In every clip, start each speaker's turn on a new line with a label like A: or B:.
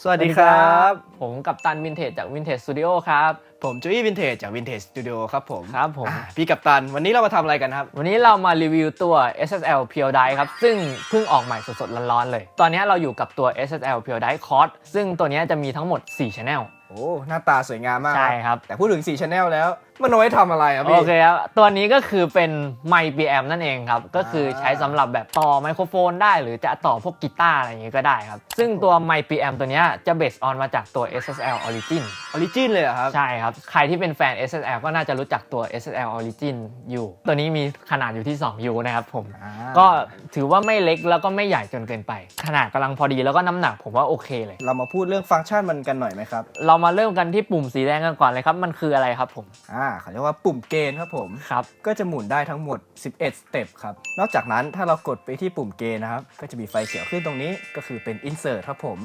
A: สวัสดีครับ
B: ผมกับตันวินเทจจากวินเทจสตูดิโอครับ
A: ผมจุ้ยวินเทจจาก Vintage Studio ครับผม
B: ครับผม
A: อ่าพี่กัปตัน วันนี้เรามาทำอะไรกันครับ
B: วันนี้เรามารีวิวตัว SSL Pure Dye ครับ ซึ่งเพิ่งออกใหม่สดๆร้อนๆเลย ตอนนี้เราอยู่กับตัว SSL Pure Dye Cord ซึ่งตัวนี้จะมีทั้งหมด 4 Channel
A: โอ้ หน้าตาสวยงามมาก
B: ใช่ครับ
A: แต่พูดถึง4 Channel แล้ว มันเอาไว้ทำอะไรครับ
B: โอ
A: พี่
B: เคครับ ตัวนี้ก็คือเป็นไมค์ PM นั่นเองครับ ก็คือใช้สำหรับแบบต่อไมโครโฟนได้หรือจะต่อพวกกีตาร์อะไรอย่างงี้ก็ได้ครับ ซึ่งตัวไมค์ PM ตัวเนี้ยจะเบสออนมาจากตัว SSL Origin
A: ออริจินเลยเหรอครับ
B: ใช่ครับ ใครที่เป็นแฟน SSL ก็น่าจะรู้จักตัว SSL Origin อยู่ ตัวนี้มีขนาดอยู่ที่2 U นะครับผม
A: อ่า
B: ก็ถือว่าไม่เล็กแล้วก็ไม่ใหญ่จนเกินไป ขนาดกำลังพอดีแล้วก็น้ำหนักผมว่าโอเคเลย
A: เรามาพูดเรื่องฟังก์ชันมันกันหน่อยไหมครับ
B: เรามาเริ่มกันที่ปุ่มสีแดงกันก่อนเลยครับ มันคืออะไรครับผม
A: อ่าเขาเรียกว่าปุ่มเกณฑ์ครับผม
B: ครับ
A: ก็จะหมุนได้ทั้งหมด 11 สเต็ปครับ นอกจากนั้นถ้าเรากดไปที่ปุ่มเกณฑ์นะครับ ก็จะมีไฟเขียวขึ้นตรงนี้ก็คือเป็น insert ครับผม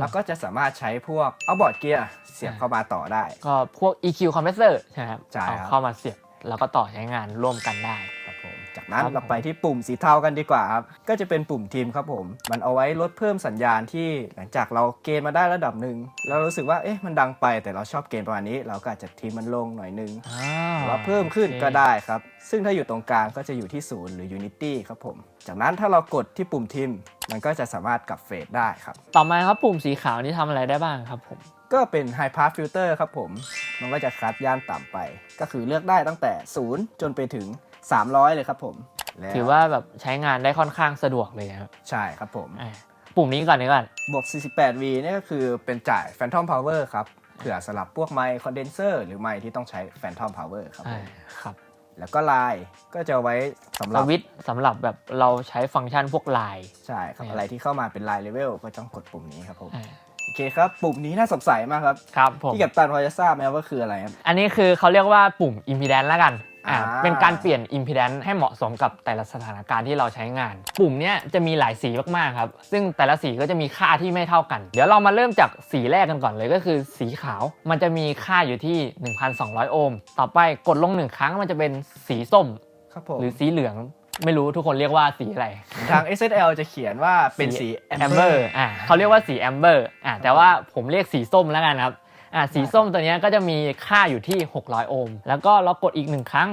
A: แล้วก็จะสามารถใช้พวกเอาบอร์ดเกียร์เสียบเข้ามาต่อได้
B: ก็พวก EQ compressor ใช่ไหมครับ
A: ใช่ครับ
B: เอาเข้ามาเสียบแล้วก็ต่อใช้งานร่วมกันได้
A: ครับผม จากนั้น
B: ครับ
A: เราไปที่ปุ่มสีเทากันดีกว่าครับ ก็จะเป็นปุ่มทีมครับผม มันเอาไว้ลดเพิ่มสัญญาณที่หลังจากเราเกณฑ์มาได้ระดับหนึ่งเรารู้สึกว่าเอ๊ะมันดังไปแต่เราชอบเกณฑ์ประมาณนี้ เราก็อาจจะทีมมันลงหน่อยนึงหรือว่าเพิ่มขึ้นก็ได้ครับ ซึ่งถ้าอยู่ตรงกลางก็จะอยู่ที่ศูนย์หรือ Unity ครับผม จากนั้นถ้าเรากดที่ปุ่มทีมมันก็จะสามารถกลับเฟดได้ครับ
B: ต่อมาครับปุ่มสีขาวนี่ทำอะไรได้บ้างครับผม
A: ก็เป็น High Pass Filter ครับผม มันก็จะคัดย่านต่ำไป ก็คือเลือกได้ตั้งแต่ 0 จนไปถึง 300 เลยครับผมแล้ว
B: ถือว่าแบบใช้งานได้ค่อนข้างสะดวกเลยนะครับ
A: ใช่ครับผม
B: อ่าปุ่มนี้ก่อนนี้ก่อน
A: บวก 48V เนี่ยก็คือเป็นจ่าย Phantom Power ครับเผื่อสลับพวกไมค์คอนเดนเซอร์หรือไมค์ที่ต้องใช้ Phantom Power ครับผ
B: อ่ามครับ
A: แล้วก็ไลน์ก็จะเอาไว้สำห
B: ส
A: รับ
B: วิตช์สำหรับแบบเราใช้ฟังก์ชันพวกไลน์
A: ใช่ครับ
B: เนี่ย
A: อะไรที่เข้ามาเป็นไลน์เลเวลก็ต้องกดปุ่มนี้ครับผม
B: อ่า
A: โอเคครับ ปุ่มนี้น่าสงสัยมากครับ
B: ครับผม
A: พี่กับตันพอจะทราบไหมว่าคืออะไรครับ
B: อันนี้คือเขาเรียกว่าปุ่ม impedance แล้วกัน อ่า
A: อ่า
B: เป็นการเปลี่ยน impedance ให้เหมาะสมกับแต่ละสถานการณ์ที่เราใช้งาน ปุ่มเนี้ยจะมีหลายสีมากๆครับ ซึ่งแต่ละสีก็จะมีค่าที่ไม่เท่ากัน เดี๋ยวเรามาเริ่มจากสีแรกกันก่อนเลยก็คือสีขาว มันจะมีค่าอยู่ที่ 1,200 โอห์ม ต่อไปกดลงหนึ่งครั้งมันจะเป็นสีส้ม
A: ครับผม
B: หรือสีเหลืองไม่รู้ทุกคนเรียกว่าสีอะไร
A: ทาง SSL จะเขียนว่าเป็นสี
B: แอมเบอร์ อ่าเขาเรียกว่าสีแอมเบอร์ อ่าแต่ว่าผมเรียกสีส้มแล้วกันครับ อ่าสีส้มตัวเนี้ยก็จะมีค่าอยู่ที่ 600 โอห์ม แล้วก็เรากดอีกหนึ่งครั้ง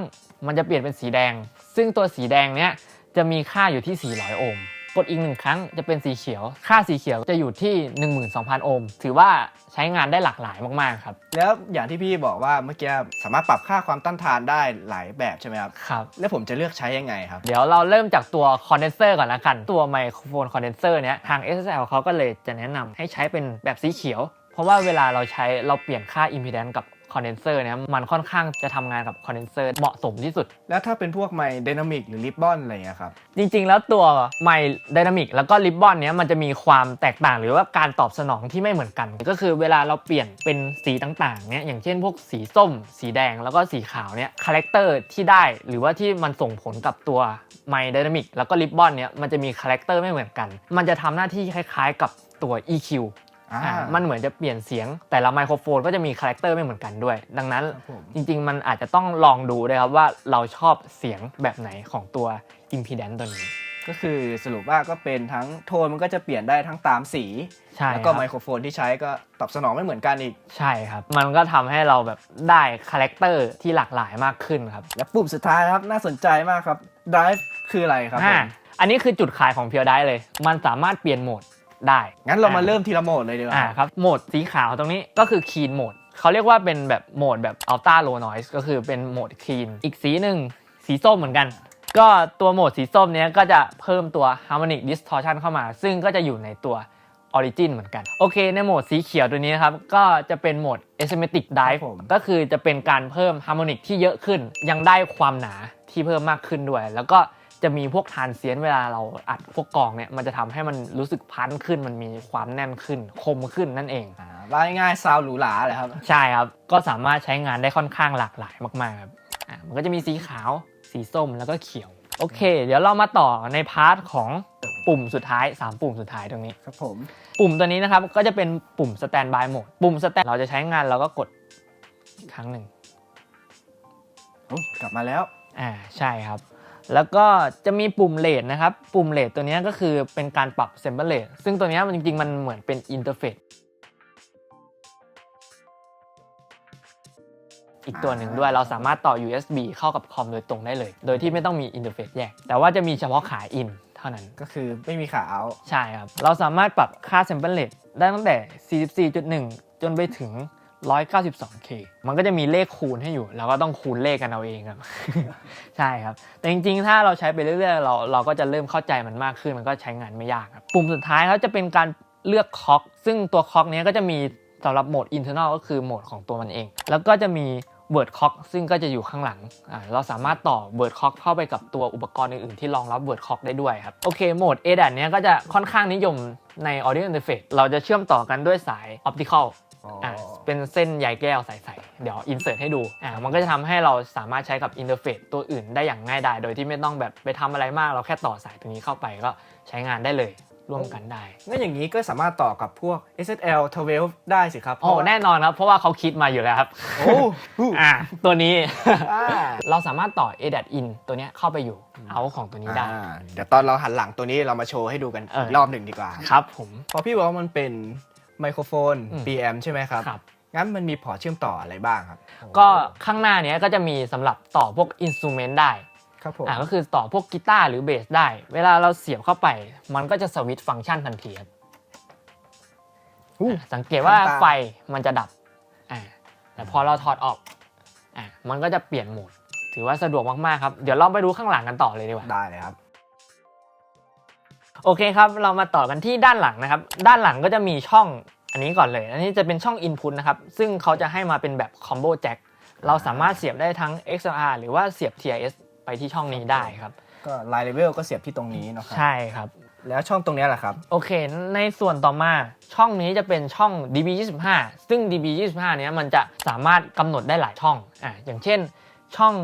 B: มันจะเปลี่ยนเป็นสีแดง ซึ่งตัวสีแดงเนี้ยจะมีค่าอยู่ที่ 400 โอห์ม กดอีกหนึ่งครั้งจะเป็นสีเขียว ค่าสีเขียวจะอยู่ที่ 12,000 โอห์ม ถือว่าใช้งานได้หลากหลายมากๆครับ
A: แล้วอย่างที่พี่บอกว่าเมื่อกี้สามารถปรับค่าความต้านทานได้หลายแบบใช่ไหมครับ
B: ครับ
A: แล้วผมจะเลือกใช้ยังไงครับ
B: เดี๋ยวเราเริ่มจากตัวคอนเดนเซอร์ก่อนละกัน ตัวไมโครโฟนคอนเดนเซอร์เนี้ยทาง SSL เขาก็เลยจะแนะนำให้ใช้เป็นแบบสีเขียว เพราะว่าเวลาเราใช้เราเปลี่ยนค่า impedance กับคอนเดนเซอร์เนี้ยมันค่อนข้างจะทำงานกับคอนเดนเซอร์เหมาะสมที่สุด
A: แล้วถ้าเป็นพวกไมค์ไดนามิกหรือริบบอนอะไรอย่างเงี้ยครับ
B: จริงๆ แล้วตัวไมล์ไดนามิกแล้วก็ริบบอนเนี้ยมันจะมีความแตกต่างหรือว่าการตอบสนองที่ไม่เหมือนกัน ก็คือเวลาเราเปลี่ยนเป็นสีต่างๆเนี้ยอย่างเช่นพวกสีส้ม สีแดงแล้วก็สีขาวเนี้ยคาแรคเตอร์ที่ได้หรือว่าที่มันส่งผลกับตัวไมล์ไดนามิกแล้วก็ริบบอนเนี้ยมันจะมีคาแรคเตอร์ไม่เหมือนกัน มันจะทำหน้าที่คล้ายๆ กับตัว EQ
A: อ่า
B: อ่า มันเหมือนจะเปลี่ยนเสียง แต่ละไมโครโฟนก็จะมีคาแรคเตอร์ไม่เหมือนกันด้วย ดังนั้น
A: ครับผม
B: จริง ๆ มันอาจจะต้องลองดูด้วยครับว่าเราชอบเสียงแบบไหนของตัว impedance ตัวนี้
A: ก็คือสรุปว่าก็เป็นทั้งโทนมันก็จะเปลี่ยนได้ทั้งตามสี
B: ใช่
A: แล้วก็
B: ครับ
A: ไมโครโฟนที่ใช้ก็ตอบสนองไม่เหมือนกันอีก
B: ใช่ครับ มันก็ทำให้เราแบบได้คาแรคเตอร์ที่หลากหลายมากขึ้นครับ
A: และปุ่มสุดท้ายนะครับน่าสนใจมากครับ drive คืออะไรครับผ
B: อ่ามอันนี้คือจุดขายของเพียวได้เลย มันสามารถเปลี่ยนโหมด ได้
A: งั้นเรามาเริ่มทีละโหมดเลยดีกว่า
B: อ่าครับโหมดสีขาวตรงนี้ก็คือ clean mode เขาเรียกว่าเป็นแบบโหมดแบบ ultra low noise ก็คือเป็นโหมด clean อีกสีหนึ่งสีส้มเหมือนกันก็ตัวโหมดสีส้มเนี้ยก็จะเพิ่มตัว harmonic distortion เข้ามา ซึ่งก็จะอยู่ในตัว origin เหมือนกัน โอเค ในโหมดสีเขียวตัวนี้นะครับ ก็จะเป็นโหมด asymmetric
A: ครั
B: dive
A: บผม
B: ก็คือจะเป็นการเพิ่ม harmonic ที่เยอะขึ้น ยังได้ความหนาที่เพิ่มมากขึ้นด้วย แล้วก็ จะมีพวกทานเซียนเวลาเราอัดพวกกลองเนี่ยมันจะทำให้มันรู้สึกพันขึ้นมันมีความแน่นขึ้นคมขึ้นนั่นเอง
A: อ่าว่าง่ายๆซาวหรูหราเลยครับ
B: ใช่ครับก็สามารถใช้งานได้ค่อนข้างหลากหลายมากๆครับอะมันก็จะมีสีขาวสีส้มแล้วก็เขียวโอเค เดี๋ยวเรามาต่อในพาร์ทของปุ่มสุดท้าย 3 ปุ่มสุดท้ายตรงนี้
A: ครับผม
B: ปุ่มตัวนี้นะครับก็จะเป็นปุ่ม stand by mode ปุ่ม stand เราจะใช้งานเราก็กดอีกครั้งหนึ่ง
A: อุ๊ยกลับมาแล้ว
B: อ่าใช่ครับ แล้วก็จะมีปุ่มเลดนะครับ ปุ่มเลดตัวนี้ก็คือเป็นการปรับเซมเบอร์เลดซึ่งตัวนี้มันจริงๆ มันเหมือนเป็นอินเทอร์เฟซอีกตัวหนึ่งด้วยเราสามารถต่อ USB เข้ากับคอมโดยตรงได้เลย โดยที่ไม่ต้องมีอินเทอร์เฟซแยก แต่ว่าจะมีเฉพาะขาอินเท่านั้น
A: ก็คือไม่มีขาเอา
B: ใช่ครับ เราสามารถปรับค่า sample rate ได้ตั้งแต่ 44.1 จนไปถึง 192k มันก็จะมีเลขคูณให้อยู่ เราก็ต้องคูณเลขกันเอาเองครับ ใช่ครับ แต่จริงๆ ถ้าเราใช้ไปเรื่อยๆ เราเราก็จะเริ่มเข้าใจมันมากขึ้น มันก็ใช้งานไม่ยากครับ ปุ่มสุดท้ายเขาจะเป็นการเลือกคอก ซึ่งตัวคอกนี้ยก็จะมีสำหรับโหมด internal ก็คือโหมดของตัวมันเอง แล้วก็จะมี Word Clock ซึ่งก็จะอยู่ข้างหลังอ่าเราสามารถต่อ Word Clock เข้าไปกับตัวอุปกรณ์อื่นๆที่รองรับ Word Clock ได้ด้วยครับ โอเค โหมด ADAT เนี้ยก็จะค่อนข้างนิยมใน Audio Interface เราจะเชื่อมต่อกันด้วยสาย Optical
A: อ๋อ
B: อ่า เป็นเส้นใยแก้วใสๆเดี๋ยวอินเสิร์ตให้ดูอ่ามันก็จะทำให้เราสามารถใช้กับอินเทอร์เฟซตัวอื่นได้อย่างง่ายดายโดยที่ไม่ต้องแบบไปทำอะไรมากเราแค่ต่อสายตรงนี้เข้าไปก็ใช้งานได้เลยร่วมกันได้
A: งั้นอย่างนี้ก็สามารถต่อกับพวก SSL 12 ได้สิครับ
B: โอ้แน่นอนครับ เพราะว่าเขาคิดมาอยู่แล้วครับ
A: โอ้หู
B: อ่าตัวนี้
A: อ่า
B: เราสามารถต่อ ADAT in ตัวเนี้ยเข้าไปอยู่เอาของตัวนี้ได้
A: อ่าเดี๋ยวตอนเราหันหลังตัวนี้เรามาโชว์ให้ดูกัน
B: เอออี
A: กรอบหนึ่งดีกว่า
B: ครับผม
A: พอพี่บอกว่ามันเป็นไมโครโฟน
B: อืม
A: PM ใช่ไหมครับ
B: ครับ
A: งั้นมันมีพอร์ตเชื่อมต่ออะไรบ้างครับ
B: ก็ข้างหน้าเนี้ยก็จะมีสำหรับต่อพวกอินสตูเมนต์ได้
A: ครับผม
B: อ่าก็คือต่อพวกกีตาร์หรือเบสได้ เวลาเราเสียบเข้าไป มันก็จะสวิตช์ฟังก์ชันทันทีครับ
A: อู้
B: อ่าสังเกตว่า
A: ทำตาม
B: ไฟมันจะดับอ่าแต่พอเราถอดออกอ่ามันก็จะเปลี่ยนโหมด ถือว่าสะดวกมากๆครับ เดี๋ยวเราไปดูข้างหลังกันต่อเลยดีกว่า
A: ได้เลยครับ
B: โอเคครับ เรามาต่อกันที่ด้านหลังนะครับ ด้านหลังก็จะมีช่อง อันนี้ก่อนเลย อันนี้จะเป็นช่อง Input นะครับ ซึ่งเขาจะให้มาเป็นแบบ Combo Jack เราสามารถเสียบได้ทั้ง XLR หรือว่าเสียบ TIS ไปที่ช่องนี้ได้ครับ
A: ก็ไลน์เลเวลก็เสียบที่ตรงนี้เนาะครับ
B: ใช่ครับ
A: แล้วช่องตรงเนี้ยแหละครับ
B: โอเค ในส่วนต่อมาช่องนี้จะเป็นช่อง DB25 ซึ่ง DB25 เนี้ยมันจะสามารถกำหนดได้หลายช่อง อ่าอย่างเช่น ช่อง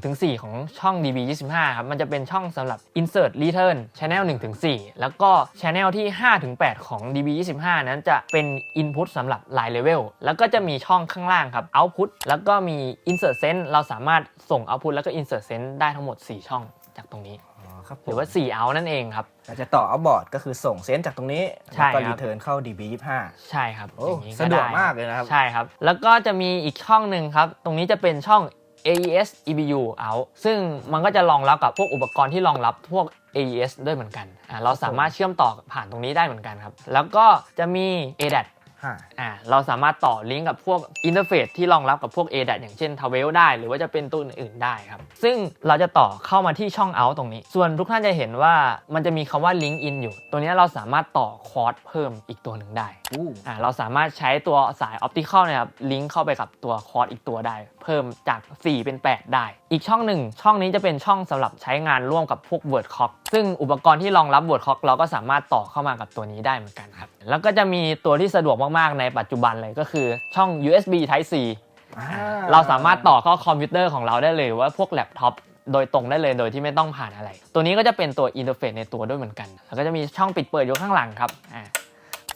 B: 1-4 ของช่อง DB25 ครับ มันจะเป็นช่องสำหรับ Insert Return Channel 1-4 แล้วก็ Channel ที่ 5-8 ของ DB25 นั้นจะเป็น Input สำหรับ Line Level แล้วก็จะมีช่องข้างล่างครับ Output แล้วก็มี Insert Sense เราสามารถส่ง Output แล้วก็ Insert Sense ได้ทั้งหมด 4 ช่องจากตรงนี้
A: อ๋อครับผม
B: หรือว่า4 out นั่นเองครับ
A: เราจะต่อเอาบอร์ดก็คือส่งเซนส์จากตรงนี้
B: ใช่
A: แล้วก็
B: ครั
A: รี
B: บ
A: เทิร์นเข้า DB25
B: ใช่ครับ
A: โอ้
B: อย่างนี้
A: สะดวก
B: ไมา
A: กเลยนะครับ
B: ใช่ครับ แล้วก็จะมีอีกช่องหนึ่งครับ ตรงนี้จะเป็นช่อง AES EBU out ซึ่งมันก็จะรองรับกับพวกอุปกรณ์ที่รองรับพวก AES ด้วยเหมือนกันอ่าเราสามารถเชื่อมต่อผ่านตรงนี้ได้เหมือนกันครับ แล้วก็จะมี ADAT อ่าเราสามารถต่อลิงก์กับพวกอินเทอร์เฟซที่รองรับกับพวก ADAT อย่างเช่น t a v e l ได้ หรือว่าจะเป็นตัวอื่นๆได้ครับ ซึ่งเราจะต่อเข้ามาที่ช่อง out ตรงนี้ ส่วนทุกท่านจะเห็นว่ามันจะมีคำว่า link in อยู่ ตัวนี้เราสามารถต่อคอร์สเพิ่มอีกตัวหนึ่งได้
A: อู้
B: อ่าเราสามารถใช้ตัวสายออปติคอลนะครับลิงก์เข้าไปกับตัวคอร์ดอีกตัวได้ เพิ่มจาก 4 เป็น 8 ได้ อีกช่องหนึ่ง ช่องนี้จะเป็นช่องสำหรับใช้งานร่วมกับพวก Word Clock ซึ่งอุปกรณ์ที่รองรับ Word Clock เราก็สามารถต่อเข้ามากับตัวนี้ได้เหมือนกันครับ แล้วก็จะมีตัวที่สะดวกมากๆ ในปัจจุบันเลยก็คือช่อง USB Type C
A: อ่า
B: เราสามารถต่อเข้าคอมพิวเตอร์ของเราได้เลยว่าพวกแล็ปท็อปโดยตรงได้เลยโดยที่ไม่ต้องผ่านอะไร ตัวนี้ก็จะเป็นตัวอินเทอร์เฟซในตัวด้วยเหมือนกัน แล้วก็จะมีช่องปิดเปิดอยู่ข้างหลังครับอ่า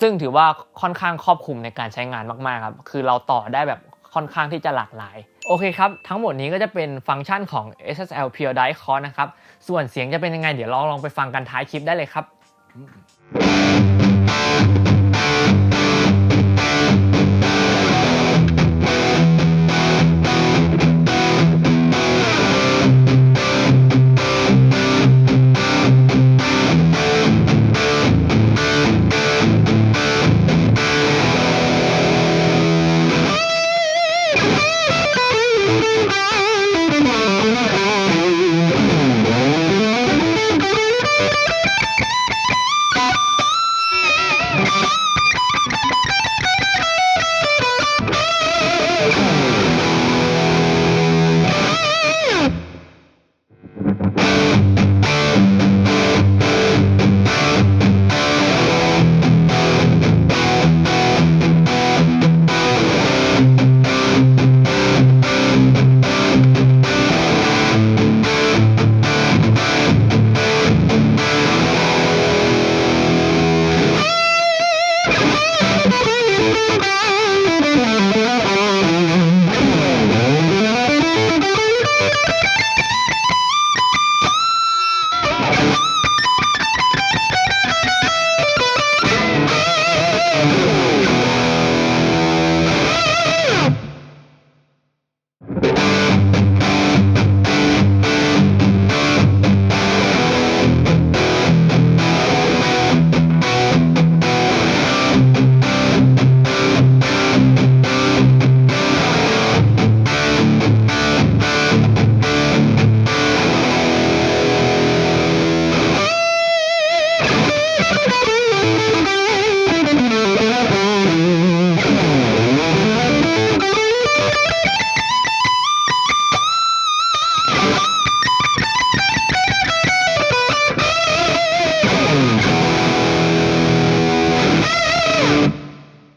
B: ซึ่งถือว่าค่อนข้างครอบคลุมในการใช้งานมากๆครับ คือเราต่อได้แบบค่อนข้างที่จะหลากหลาย โอเคครับ ทั้งหมดนี้ก็จะเป็นฟังก์ชันของ SSL Pure Dive Core นะครับ ส่วนเสียงจะเป็นยังไง เดี๋ยวลองลองไปฟังกันท้ายคลิปได้เลยครับ Música Thank you.